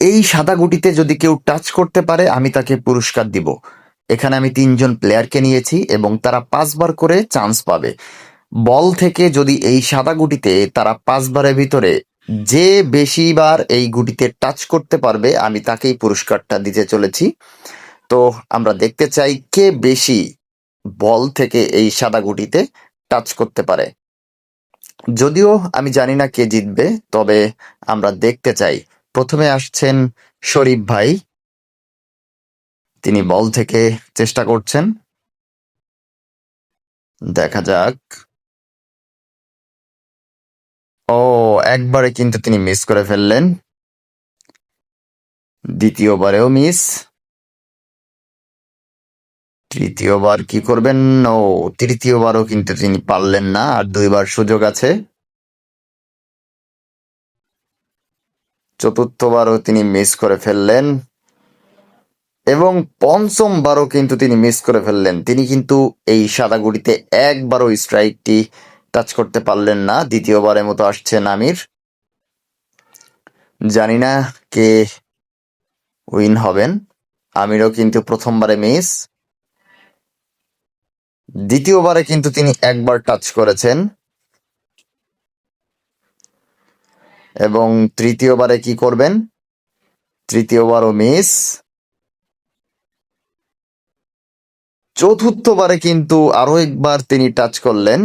এই সাদা গুটিতে যদি কেউ টাচ করতে পারে, আমি তাকে পুরস্কার দিব। এখানে আমি তিনজন প্লেয়ারকে নিয়েছি এবং তারা পাঁচবার করে চান্স পাবে। বল থেকে যদি এই সাদা গুটিতে তারা পাঁচবারের ভিতরে যে বেশিবার এই গুটিতে টাচ করতে পারবে, আমি তাকেই পুরস্কারটা দিতে চলেছি। তো আমরা দেখতে চাই কে বেশি বল থেকে এই সাদা গুটিতে টাচ করতে পারে। যদিও আমি জানি না কে জিতবে, তবে আমরা দেখতে চাই। প্রথমে আসছেন শরীফ ভাই। তিনি বল থেকে চেষ্টা করছেন। দেখা যাক। ও, একবারে কিন্তু তিনি মিস করে ফেললেন। দ্বিতীয়বারেও মিস। তৃতীয়বার কি করবেন? ও, তৃতীয়বারও কিন্তু তিনি পারলেন না। আর দুইবার সুযোগ আছে। চতুর্থবারও তিনি মিস করে ফেললেন। এবং পঞ্চমবারও কিন্তু তিনি মিস করে ফেললেন। তিনি কিন্তু এই সাদা গুটিতে একবারও স্ট্রাইকটি টাচ করতে পারলেন না। দ্বিতীয়বারের মতো আসছেন আমির জানি না কে উইন হবেন। আমিরও কিন্তু প্রথমবারে মিস দ্বিতীয়বারে কিন্তু তিনি একবার টাচ করেছেন। এবং তৃতীয়বারে কি করবেন? তৃতীয়বারও মিস চতুর্থবারে কিন্তু আরও একবার তিনি টাচ করলেন।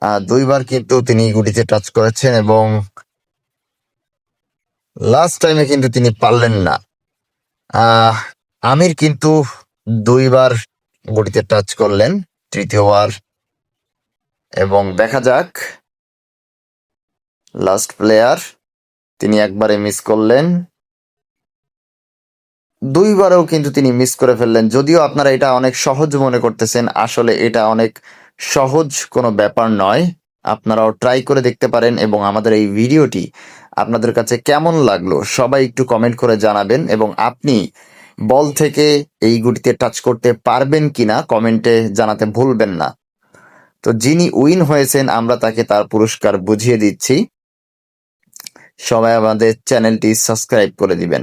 আহ, দুইবার কিন্তু তিনি গুটিতে টাচ করেছেন এবং লাস্ট টাইমে কিন্তু তিনি পারলেন না। আমির কিন্তু দুইবার গুটিতে টাচ করলেন তৃতীয়বার। এবং দেখা যাক লাস্ট প্লেয়ার তিনি একবারে মিস করলেন। দুইবারেও কিন্তু তিনি মিস করে ফেললেন। যদিও আপনারা এটা অনেক সহজ মনে করতেছেন, আসলে এটা অনেক সহজ কোনো ব্যাপার নয়। আপনারাও ট্রাই করে দেখতে পারেন এবং আমাদের এই ভিডিওটি আপনাদের কাছে কেমন লাগল সবাই একটু কমেন্ট করে জানাবেন এবং আপনি বল থেকে এই গুটিতে টাচ করতে পারবেন কিনা কমেন্টে জানাতে ভুলবেন না। তো যিনি উইন হয়েছেন, আমরা তাকে তার পুরস্কার বুঝিয়ে দিচ্ছি। সবাই আমাদের চ্যানেলটি সাবস্ক্রাইব করে দিবেন।